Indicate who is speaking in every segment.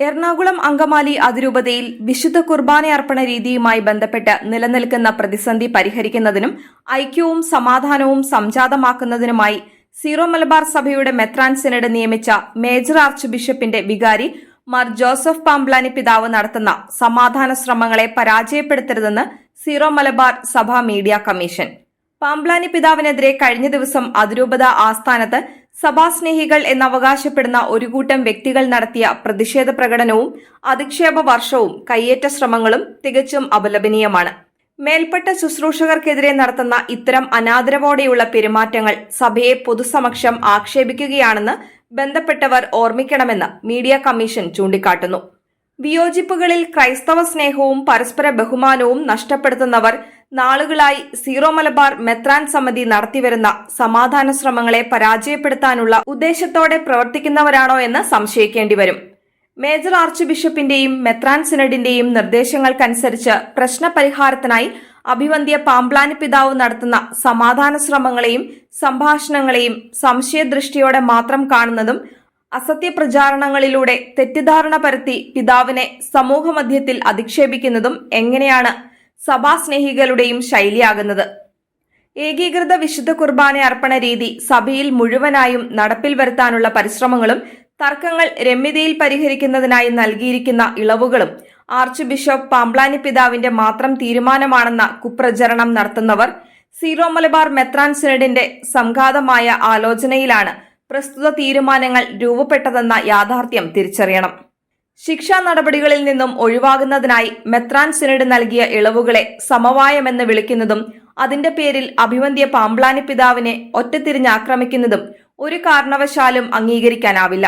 Speaker 1: എറണാകുളം അങ്കമാലി അതിരൂപതയിൽ വിശുദ്ധ കുർബാന അർപ്പണ രീതിയുമായി ബന്ധപ്പെട്ട് നിലനിൽക്കുന്ന പ്രതിസന്ധി പരിഹരിക്കുന്നതിനും ഐക്യവും സമാധാനവും സംജാതമാക്കുന്നതിനുമായി സീറോ മലബാർ സഭയുടെ മെത്രാൻ സിനഡ് നിയമിച്ച മേജർ ആർച്ച് ബിഷപ്പിന്റെ വികാരി മാർ ജോസഫ് പാംബ്ലാനി പിതാവ് നടത്തുന്ന സമാധാന ശ്രമങ്ങളെ പരാജയപ്പെടുത്തരുതെന്ന് സീറോ മലബാർ സഭാ മീഡിയ കമ്മീഷൻ. പാംബ്ലാനി പിതാവിനെതിരെ കഴിഞ്ഞ ദിവസം അതിരൂപത ആസ്ഥാനത്ത് സഭാസ്നേഹികൾ എന്നവകാശപ്പെടുന്ന ഒരു കൂട്ടം വ്യക്തികൾ നടത്തിയ പ്രതിഷേധ പ്രകടനവും അധിക്ഷേപ വർഷവും കയ്യേറ്റ ശ്രമങ്ങളും തികച്ചും അപലപനീയമാണ്. മേൽപ്പെട്ട ശുശ്രൂഷകർക്കെതിരെ നടത്തുന്ന ഇത്തരം അനാദരവോടെയുള്ള പെരുമാറ്റങ്ങൾ സഭയെ പൊതുസമക്ഷം ആക്ഷേപിക്കുകയാണെന്ന് ബന്ധപ്പെട്ടവർ ഓർമ്മിക്കണമെന്ന് മീഡിയ കമ്മീഷൻ ചൂണ്ടിക്കാട്ടുന്നു. വിയോജിപ്പുകളിൽ ക്രൈസ്തവ സ്നേഹവും പരസ്പര ബഹുമാനവും നഷ്ടപ്പെടുത്തുന്നവർ നാളുകളായി സീറോ മലബാർ മെത്രാൻ സമിതി നടത്തിവരുന്ന സമാധാന ശ്രമങ്ങളെ പരാജയപ്പെടുത്താനുള്ള ഉദ്ദേശത്തോടെ പ്രവർത്തിക്കുന്നവരാണോ എന്ന് സംശയിക്കേണ്ടി വരും മേജർ ആർച്ച് ബിഷപ്പിന്റെയും മെത്രാൻ സിനഡിന്റെയും നിർദ്ദേശങ്ങൾക്കനുസരിച്ച് പ്രശ്നപരിഹാരത്തിനായി അഭിവന്ധ്യ പാമ്പ്ലാനി പിതാവ് നടത്തുന്ന സമാധാന ശ്രമങ്ങളെയും സംഭാഷണങ്ങളെയും സംശയദൃഷ്ടിയോടെ മാത്രം കാണുന്നതും അസത്യപ്രചാരണങ്ങളിലൂടെ തെറ്റിദ്ധാരണ പരത്തി പിതാവിനെ സമൂഹമധ്യത്തിൽ അധിക്ഷേപിക്കുന്നതും എങ്ങനെയാണ് സഭാസ്നേഹികളുടെയും ശൈലിയാകുന്നത്? ഏകീകൃത വിശുദ്ധ കുർബാന അർപ്പണ രീതി സഭയിൽ മുഴുവനായും നടപ്പിൽ വരുത്താനുള്ള പരിശ്രമങ്ങളും തർക്കങ്ങൾ രമ്യതയിൽ പരിഹരിക്കുന്നതിനായി നൽകിയിരിക്കുന്ന ഇളവുകളും ആർച്ച് ബിഷപ്പ് പാംബ്ലാനി പിതാവിന്റെ മാത്രം തീരുമാനമാണെന്ന കുപ്രചരണം നടത്തുന്നവർ സീറോ മലബാർ മെത്രാൻ സിനഡിന്റെ സംഘാതമായ ആലോചനയിലാണ് പ്രസ്തുത തീരുമാനങ്ങൾ രൂപപ്പെട്ടതെന്ന യാഥാർത്ഥ്യം തിരിച്ചറിയണം. ശിക്ഷാ നടപടികളിൽ നിന്നും ഒഴിവാകുന്നതിനായി മെത്രാൻ സിനഡ് നൽകിയ ഇളവുകളെ സമവായമെന്ന് വിളിക്കുന്നതും അതിന്റെ പേരിൽ അഭിവന്ധ്യ പാമ്പ്ലാനി പിതാവിനെ ഒറ്റത്തിരിഞ്ഞാക്രമിക്കുന്നതും ഒരു കാരണവശാലും അംഗീകരിക്കാനാവില്ല.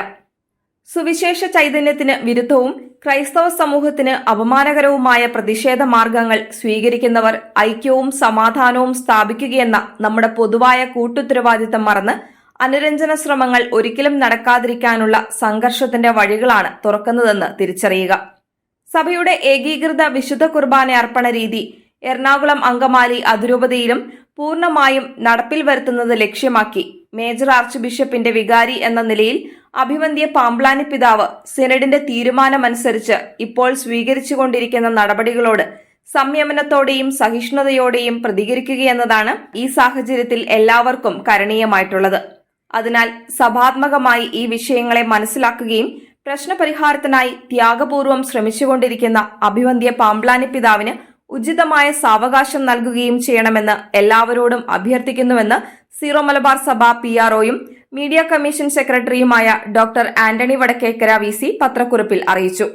Speaker 1: സുവിശേഷ ചൈതന്യത്തിന് വിരുദ്ധവും ക്രൈസ്തവ സമൂഹത്തിന് അപമാനകരവുമായ പ്രതിഷേധ മാർഗങ്ങൾ സ്വീകരിക്കുന്നവർ ഐക്യവും സമാധാനവും സ്ഥാപിക്കുകയെന്ന നമ്മുടെ പൊതുവായ കൂട്ടുത്തരവാദിത്തം മറന്ന് അനുരഞ്ജന ശ്രമങ്ങൾ ഒരിക്കലും നടക്കാതിരിക്കാനുള്ള സംഘർഷത്തിന്റെ വഴികളാണ് തുറക്കുന്നതെന്ന് തിരിച്ചറിയുക. സഭയുടെ ഏകീകൃത വിശുദ്ധ കുർബാന അർപ്പണ രീതി എറണാകുളം അങ്കമാലി അതിരൂപതയിലും പൂർണമായും നടപ്പിൽ വരുത്തുന്നത് ലക്ഷ്യമാക്കി മേജർ ആർച്ച് ബിഷപ്പിന്റെ വികാരി എന്ന നിലയിൽ അഭിമന്യ പാമ്പ്ലാനി പിതാവ് സിനഡിന്റെ തീരുമാനമനുസരിച്ച് ഇപ്പോൾ സ്വീകരിച്ചുകൊണ്ടിരിക്കുന്ന നടപടികളോട് സംയമനത്തോടെയും സഹിഷ്ണുതയോടെയും പ്രതികരിക്കുകയെന്നതാണ് ഈ സാഹചര്യത്തിൽ എല്ലാവർക്കും കരണീയമായിട്ടുള്ളത്. അതിനാൽ സഭാത്മകമായി ഈ വിഷയങ്ങളെ മനസ്സിലാക്കുകയും പ്രശ്നപരിഹാരത്തിനായി ത്യാഗപൂർവം ശ്രമിച്ചുകൊണ്ടിരിക്കുന്ന അഭിവന്ധ്യ പാമ്പ്ലാനി പിതാവിന് ഉചിതമായ സാവകാശം നൽകുകയും ചെയ്യണമെന്ന് എല്ലാവരോടും അഭ്യർത്ഥിക്കുന്നുവെന്ന് സീറോ മലബാർ സഭ പി ആർഒയും മീഡിയ കമ്മീഷൻ സെക്രട്ടറിയുമായ doctor Antony Vadakkekara V C പത്രക്കുറിപ്പിൽ അറിയിച്ചു